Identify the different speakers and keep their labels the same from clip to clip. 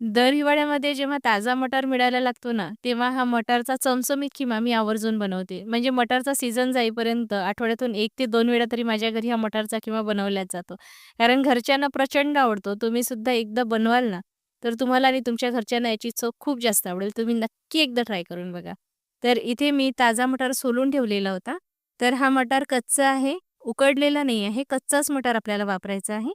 Speaker 1: दर हिवाळ्यामध्ये जेव्हा ताजा मटार मिळायला लागतो ना, तेव्हा हा मटारचा चमचमीत खिमा मी आवर्जून बनवते. म्हणजे मटारचा सीझन जाईपर्यंत आठवड्यातून 1 ते 2 वेळा तरी माझ्या घरी हा मटारचा खिमा बनवलाच जातो. कारण घरच्यांना प्रचंड आवडतो. तुम्ही सुद्धा एकदा बनवाल ना, तर तुम्हाला आणि तुमच्या घरच्यांना याची चव खूप जास्त आवडेल. तुम्ही नक्की एकदा ट्राय करून बघा. तर इथे मी ताजा मटार सोलून ठेवलेला होता. तर हा मटार कच्चा आहे, उकडलेला नाही आहे. कच्चाच मटार आपल्याला वापरायचा आहे.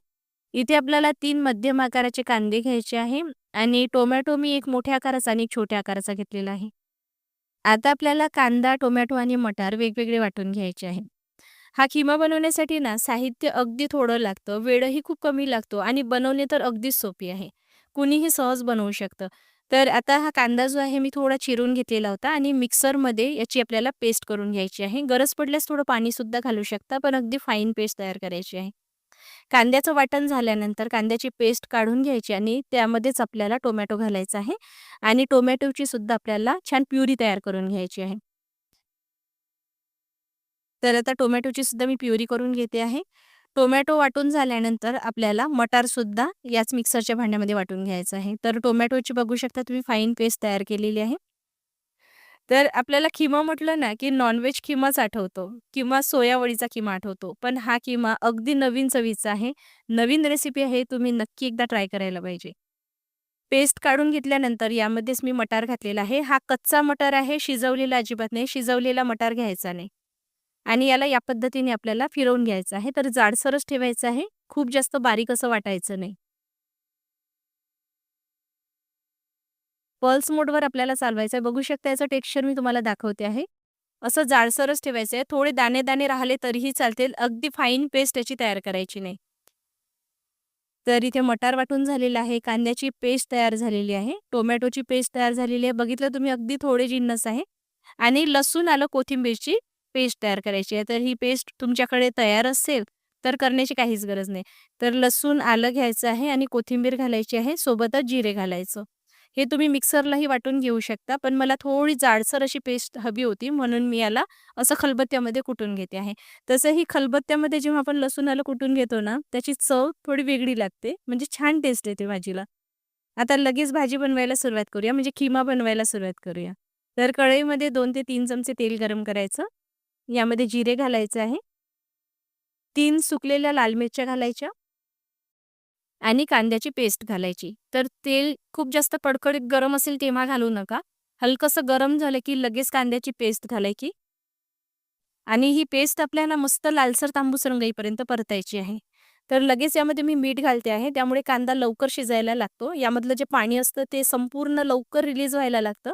Speaker 1: इथे आपल्याला 3 मध्यम आकाराचे कांदे घ्यायचे आहे आणि टोमॅटो मी एक मोठ्या आकाराचा आणि एक छोट्या आकाराचा घेतलेला आहे. आता आपल्याला कांदा, टोमॅटो आणि मटार वेगवेगळे वाटून घ्यायचे आहे. हा खिमा बनवण्यासाठी ना साहित्य अगदी थोडं लागतं, वेळही खूप कमी लागतो आणि बनवणे तर अगदीच सोपी आहे. कुणीही सहज बनवू शकतं. तर आता हा कांदा जो आहे मी थोडा चिरून घेतलेला होता आणि मिक्सरमध्ये याची आपल्याला पेस्ट करून घ्यायची आहे. गरज पडल्यास थोडं पाणीसुद्धा घालू शकता, पण अगदी फाईन पेस्ट तयार करायची आहे. कांद्याचं वाटण झाल्यानंतर कांद्याची पेस्ट काढून घ्यायची आणि त्यामध्येच आपल्याला टोमॅटो घालायचा आहे आणि टोमॅटोची सुद्धा आपल्याला छान प्युरी तयार करून घ्यायची आहे. तर आता टोमॅटोची सुद्धा मी प्युरी करून घेते आहे. टोमॅटो वाटून झाल्यानंतर आपल्याला मटार सुद्धा याच मिक्सरच्या भांड्यामध्ये वाटून घ्यायचं आहे. तर टोमॅटोची बघू शकता तुम्ही फाईन पेस्ट तयार केलेली आहे. तर आपल्याला खिमा म्हटलं ना, की नॉनव्हेज किमाच खिमाच आठवतो किंवा सोयावळीचा किमा आठवतो. पण हा किमा अगदी नवीन चवीचा आहे. नवीन रेसिपी आहे. तुम्ही नक्की एकदा ट्राय करायला पाहिजे. पेस्ट काढून घेतल्यानंतर यामध्येच मी मटार घातलेला आहे. हा कच्चा मटार आहे, शिजवलेला अजिबात नाही. शिजवलेला मटार घ्यायचा नाही. आणि याला या पद्धतीने आपल्याला फिरवून घ्यायचं आहे. तर जाडसरच ठेवायचं आहे. खूप जास्त बारीक असं वाटायचं नाही. पल्स मोडवर आपल्याला चालवायचं आहे. बघू शकता याचं टेक्स्चर मी तुम्हाला दाखवते आहे. असं जाडसरच ठेवायचं आहे. थोडे दाणे-दाणे राहिले तरीही चालतील. अगदी फाईन पेस्ट याची तयार करायची नाही. तर इथे मटार वाटून झालेला आहे, कांद्याची पेस्ट तयार झालेली आहे, टोमॅटोची पेस्ट तयार झालेली आहे. बघितलं तुम्ही अगदी थोडे जिन्नस आहे आणि लसूण, आलं, कोथिंबीरची पेस्ट तयार करायची आहे. तर ही पेस्ट तुमच्याकडे तयार असेल तर करण्याची काहीच गरज नाही. तर लसूण, आलं घ्यायचं आहे आणि कोथिंबीर घालायची आहे. सोबतच जिरे घालायचं. हे तुम्ही मिक्सरलाही वाटून घेऊ शकता, पण मला थोडी जाडसर अशी पेस्ट हवी होती म्हणून मी याला असं खलबत्त्यामध्ये कुटून घेते आहे. तसंही खलबत्त्यामध्ये जेव्हा आपण लसूणाला कुटून घेतो ना, त्याची चव थोडी वेगळी लागते. म्हणजे छान टेस्ट येते भाजीला. आता लगेच भाजी बनवायला सुरुवात करूया, म्हणजे खिमा बनवायला सुरुवात करूया. तर कढईमध्ये दोन ते तीन चमचे तेल गरम करायचं. यामध्ये जिरे घालायचं आहे. तीन सुकलेल्या लाल मिरच्या घालायच्या. आणि कांद्याची पेस्ट घालायची. तर तेल खूप जास्त कडकडीत गरम असेल तेव्हा घालू नका. हलकंसं गरम झालं की लगेच कांद्याची पेस्ट घालायची. आणि ही पेस्ट आपल्याला मस्त लालसर तांबूस रंग येईपर्यंत परतायची आहे. तर लगेच यामध्ये मी मीठ घालते आहे. त्यामुळे कांदा लवकर शिजायला लागतो. यामधलं जे पाणी असतं ते संपूर्ण लवकर रिलीज व्हायला लागतं.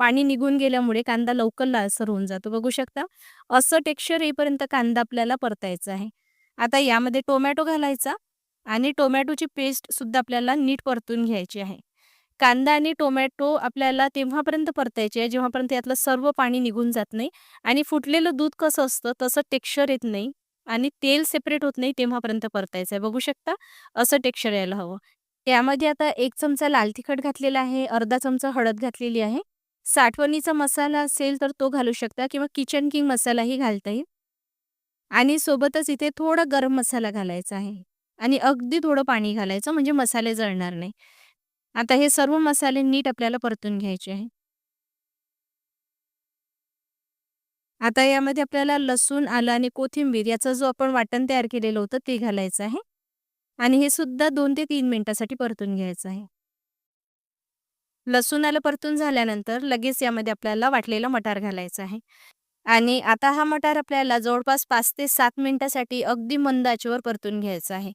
Speaker 1: पाणी निघून गेल्यामुळे कांदा लवकर लालसर होऊन जातो. बघू शकता. असं टेक्स्चर येईपर्यंत कांदा आपल्याला परतायचा आहे. आता यामध्ये टोमॅटो घालायचा आणि टोमॅटोची पेस्टसुद्धा आपल्याला नीट परतून घ्यायची आहे. कांदा आणि टोमॅटो आपल्याला तेव्हापर्यंत परतायचे आहे, जेव्हापर्यंत यातलं सर्व पाणी निघून जात नाही आणि फुटलेलं दूध कसं असतं तसं टेक्स्चर येत नाही आणि तेल सेपरेट होत नाही तेव्हापर्यंत परतायचं आहे. बघू शकता असं टेक्स्चर यायला हवं. त्यामध्ये आता एक चमचा लाल तिखट घातलेला आहे, अर्धा चमचा हळद घातलेली आहे. साठवणीचा मसाला असेल तर तो घालू शकता किंवा किचन किंग मसालाही घालता येईल. आणि सोबतच इथे थोडा गरम मसाला घालायचा आहे आणि अगदी थोडं पाणी घालायचं म्हणजे मसाले जळणार नाही. आता हे सर्व मसाले नीट आपल्याला परतून घ्यायचे आहे. आता यामध्ये आपल्याला लसूण, आलं आणि कोथिंबीर याचा जो आपण वाटण तयार केलेलं होतं ते घालायचं आहे आणि हे सुद्धा दोन ते तीन मिनिटासाठी परतून घ्यायचं आहे. लसूण, आलं परतून झाल्यानंतर लगेच यामध्ये आपल्याला वाटलेला मटार घालायचा आहे आणि आता हा मटार आपल्याला जवळपास पाच ते सात मिनिटासाठी अगदी मंद आचेवर परतून घ्यायचा आहे.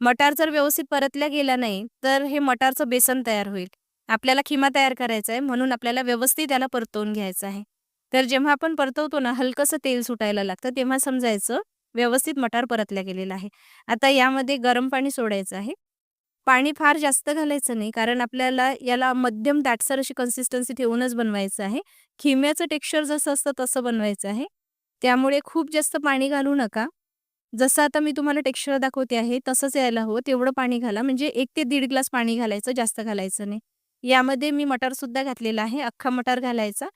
Speaker 1: मटार जर व्यवस्थित परतल्या गेला नाही, तर हे मटारचं बेसन तयार होईल. आपल्याला खिमा तयार करायचा आहे म्हणून आपल्याला व्यवस्थित याला परतवून घ्यायचं आहे. तर जेव्हा आपण परतवतो ना, हलकंसं तेल सुटायला लागतं तेव्हा समजायचं व्यवस्थित मटार परतला गेलेला आहे. आता यामध्ये गरम पाणी सोडायचं आहे. पाणी फार जास्त घालायचं नाही, कारण आपल्याला याला मध्यम दाटसर अशी कन्सिस्टन्सी ठेवूनच बनवायचं आहे. खिम्याचं टेक्स्चर जसं असतं तसं बनवायचं आहे. त्यामुळे खूप जास्त पाणी घालू नका. जसं आता मी तुम्हाला टेक्स्चर दाखवते आहे तसंच यायला हवं तेवढं पाणी घाला. म्हणजे एक ते दीड ग्लास पाणी घालायचं, जास्त घालायचं नाही. यामध्ये मी मटारसुद्धा घातलेला आहे. अख्खा मटार घालायचा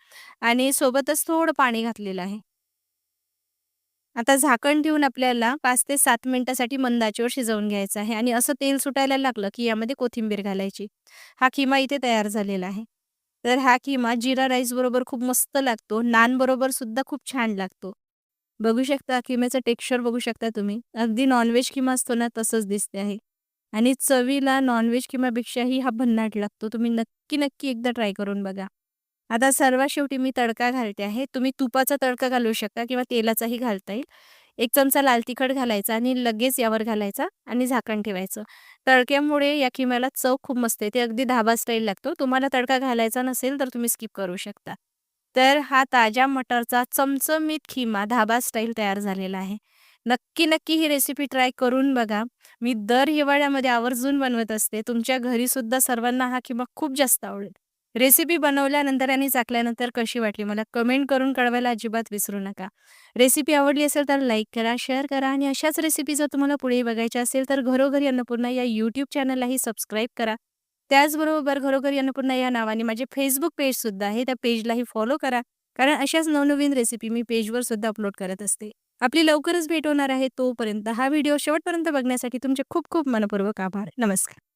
Speaker 1: आणि सोबतच थोडं पाणी घातलेलं आहे. आता झाकण ठेवून आपल्याला पाच ते सात मिनिटासाठी मंद आचेवर शिजवून घ्यायचं आहे आणि असं तेल सुटायला लागलं, की यामध्ये कोथिंबीर घालायची. हा खिमा इथे तयार झालेला आहे. तर हा खिमा जिरा राईस बरोबर खूप मस्त लागतो. नान बरोबर सुद्धा खूप छान लागतो. बघू शकता खिम्याचं टेक्स्चर बघू शकता तुम्ही. अगदी नॉनव्हेज किमा असतो ना तसंच दिसते आहे. आणि चवीला नॉनव्हेज किमापेक्षाही हा भन्नाट लागतो. तुम्ही नक्की, नक्की एकदा ट्राय करून बघा. आता सर्वात शेवटी मी तडका घालते आहे. तुम्ही तुपाचा तडका घालू शकता किंवा तेलाचाही घालता येईल. एक चमचा लाल तिखट घालायचा आणि लगेच यावर घालायचा आणि झाकण ठेवायचं. तडक्यामुळे या खिम्याला चव खूप मस्त येते. अगदी धाबा स्टाईल लागतो. तुम्हाला तडका घालायचा नसेल तर तुम्ही स्किप करू शकता. तर हा ताज्या मटरचा चमचमीत खिमा धाबा स्टाईल तयार झालेला आहे. नक्की, नक्की ही रेसिपी ट्राय करून बघा. मी दर हिवाळ्यामध्ये आवर्जून बनवत असते. तुमच्या घरी सुद्धा सर्वांना हा खिमा खूप जास्त आवडेल. रेसिपी बनवल्यानंतर आणि चाकल्यानंतर कशी वाटली मला कमेंट करून कळवायला अजिबात विसरू नका. रेसिपी आवडली असेल तर लाईक करा, शेअर करा आणि अशाच रेसिपी जर तुम्हाला पुढे बघायच्या असेल तर घरोघरी अन्नपूर्णा या यूट्यूब चॅनललाही सबस्क्राईब करा. त्याचबरोबर घरोघरी अन्नपूर्णा या नावाने माझे फेसबुक पेजसुद्धा आहे. त्या पेजलाही फॉलो करा. कारण अशाच नवनवीन रेसिपी मी पेजवर सुद्धा अपलोड करत असते. आपली लवकरच भेट होणार आहे. तोपर्यंत हा व्हिडिओ शेवटपर्यंत बघण्यासाठी तुमचे खूप खूप मनपूर्वक आभार. नमस्कार.